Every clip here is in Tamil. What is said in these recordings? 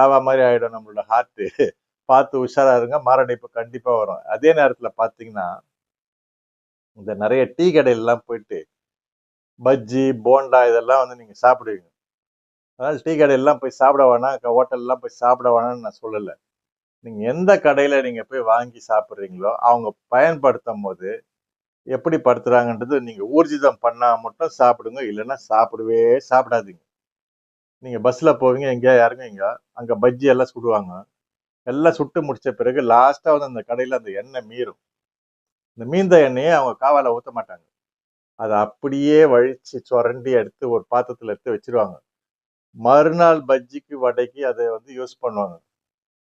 ஷாவா மாதிரி ஆயிடும் நம்மளோட ஹார்ட் பார்த்து உஷாரா இருங்க மாரடைப்பு கண்டிப்பா வரும். அதே நேரத்துல பாத்தீங்கன்னா இந்த நிறைய டீ கடையிலலாம் போயிட்டு பஜ்ஜி போண்டா இதெல்லாம் வந்து நீங்க சாப்பிடுவீங்க. அதனால டீ கடையிலலாம் போய் சாப்பிட வேணாம் ஹோட்டல்லாம் போய் சாப்பிட வேணாம்னு நான் சொல்லலை. நீங்க எந்த கடையில நீங்க போய் வாங்கி சாப்பிட்றீங்களோ அவங்க பயன்படுத்தும் போது எப்படி படுத்துறாங்கன்றது நீங்க ஊர்ஜிதம் பண்ணா மட்டும் சாப்பிடுங்க இல்லைன்னா சாப்பிடவே சாப்பிடாதீங்க. நீங்கள் பஸ்ஸில் போவீங்க எங்கேயா இறங்குவீங்க அங்கே பஜ்ஜி எல்லாம் சுடுவாங்க. எல்லாம் சுட்டு முடித்த பிறகு லாஸ்ட்டாக வந்து அந்த கடையில் அந்த எண்ணெய் மீறும். இந்த மீந்த எண்ணெயை அவங்க காவால ஊற்ற மாட்டாங்க. அதை அப்படியே வழித்து சுரண்டி எடுத்து ஒரு பாத்திரத்தில் எடுத்து வச்சிருவாங்க. மறுநாள் பஜ்ஜிக்கு வடைக்கு அதை வந்து யூஸ் பண்ணுவாங்க.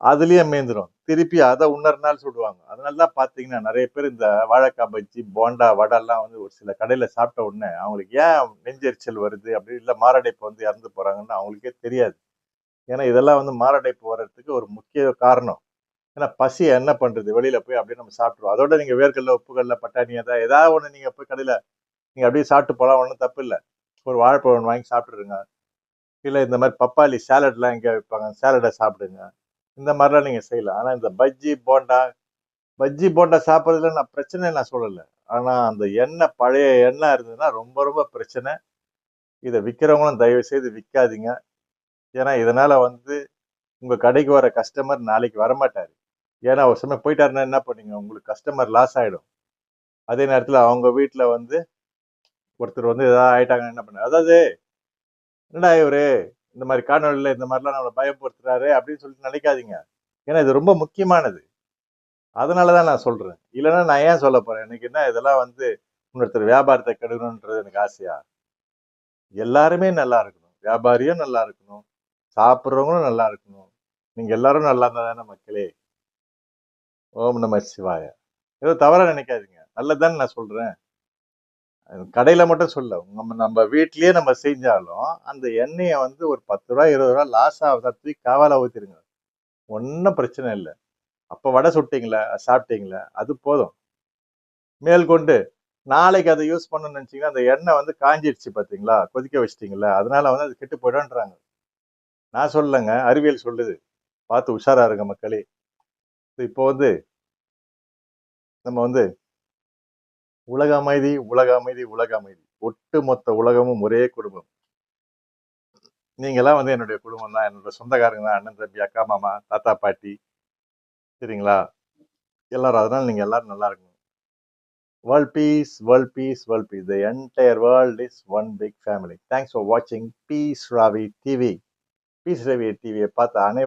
அதுலேயே மேய்ந்துடும் திருப்பி அதை இன்னொரு நாள் சுடுவாங்க. அதனால தான் பார்த்தீங்கன்னா நிறைய பேர் இந்த வாழைக்காய் பஜ்ஜி போண்டா வடைலாம் வந்து ஒரு சில கடையில் சாப்பிட்ட உடனே அவங்களுக்கு ஏன் நெஞ்செரிச்சல் வருது அப்படி இல்லை மாரடைப்பு வந்து இறந்து போகிறாங்கன்னு அவங்களுக்கே தெரியாது. ஏன்னா இதெல்லாம் வந்து மாரடைப்பு வர்றதுக்கு ஒரு முக்கிய காரணம். ஏன்னா பசி என்ன பண்ணுறது வெளியில் போய் அப்படியே நம்ம சாப்பிட்ருவோம் அதோட நீங்கள் வேர்க்கல்ல உப்புக்கல்ல பட்டாணி எதாவது ஏதாவது ஒன்று நீங்கள் போய் கடையில் நீங்கள் அப்படியே சாப்பிட்டு போகலாம் ஒன்றும் தப்பு இல்லை. ஒரு வாழைப்பழம் ஒன்று வாங்கி சாப்பிட்ருங்க இல்லை இந்த மாதிரி பப்பாளி சேலட்லாம் எங்கேயா வைப்பாங்க சேலடை சாப்பிடுங்க. இந்த மாதிரிலாம் நீங்கள் செய்யலாம் ஆனால் இந்த பஜ்ஜி போண்டா பஜ்ஜி போண்டா சாப்பிட்றதுல நான் பிரச்சனை நான் சொல்லலை. ஆனால் அந்த எண்ணெய் பழைய எண்ணெய் இருந்ததுன்னா ரொம்ப ரொம்ப பிரச்சனை. இதை விற்கிறவங்களும் தயவு செய்து விற்காதீங்க ஏன்னா இதனால் வந்து உங்கள் கடைக்கு வர கஸ்டமர் நாளைக்கு வரமாட்டார். ஏன்னா ஒரு சமயம் போயிட்டாருன்னா என்ன பண்ணீங்க? உங்களுக்கு கஸ்டமர் லாஸ் ஆகிடும் அதே நேரத்தில் அவங்க வீட்டில் வந்து ஒருத்தர் வந்து ஏதாவது ஆயிட்டாங்க என்ன பண்ண அதாவது என்னடா இவரு? இந்த மாதிரி காணொலியில் இந்த மாதிரிலாம் நம்மளை பயப்படுத்துறாரு அப்படின்னு சொல்லிட்டு நினைக்காதீங்க. ஏன்னா இது ரொம்ப முக்கியமானது. அதனாலதான் நான் சொல்றேன். இல்லைன்னா நான் ஏன் சொல்ல போறேன்? எனக்கு என்ன? இதெல்லாம் வந்து இன்னொருத்தர் வியாபாரத்தை கெடுக்கணுன்றது எனக்கு ஆசையா? எல்லாருமே நல்லா இருக்கணும். வியாபாரியும் நல்லா இருக்கணும். சாப்பிட்றவங்களும் நல்லா இருக்கணும். நீங்க எல்லாரும் நல்லா இருந்தா தானே மக்களே? ஓம் நம சிவாய. ஏதோ தவறாக நினைக்காதீங்க. நல்லதுதானே நான் சொல்றேன். கடையில் மட்டும் சொல்ல நம்ம நம்ம வீட்லயே நம்ம செஞ்சாலும் அந்த எண்ணெயை வந்து ஒரு பத்து ரூபா இருபது ரூபா லாஸ் ஆகுதா தூக்கி காவால ஊத்திருங்க. ஒன்றும் பிரச்சனை இல்லை. அப்போ வடை சுட்டிங்களா சாப்பிட்டீங்களா அது போதும். மேற்கொண்டு நாளைக்கு அதை யூஸ் பண்ணணும்னு நினச்சிங்கன்னா அந்த எண்ணெய் வந்து காஞ்சிடுச்சு பார்த்தீங்களா கொதிக்க வச்சிட்டிங்களா அதனால வந்து அது கெட்டு போயிடும்ன்றாங்க. நான் சொல்லலைங்க அறிவியல் சொல்லுது. பார்த்து உஷாராக இருங்க மக்களே. இப்போ வந்து நம்ம வந்து உலக அமைதி உலக அமைதி உலக அமைதி ஒட்டுமொத்த உலகமும் ஒரே குடும்பம். நீங்களாம் வந்து என்னுடைய குடும்பம் தான். என்னோட சொந்தக்காரங்க தான். அண்ணன் தம்பி அக்கா மாமா தாத்தா பாட்டி. சரிங்களா? எல்லாரும் அதனால நீங்க எல்லாரும் நல்லா இருக்கணும். World peace world peace world peace the entire world is one big family thanks for வாட்சிங் peace Ravi TV peace Ravi டிவியை பார்த்த அனை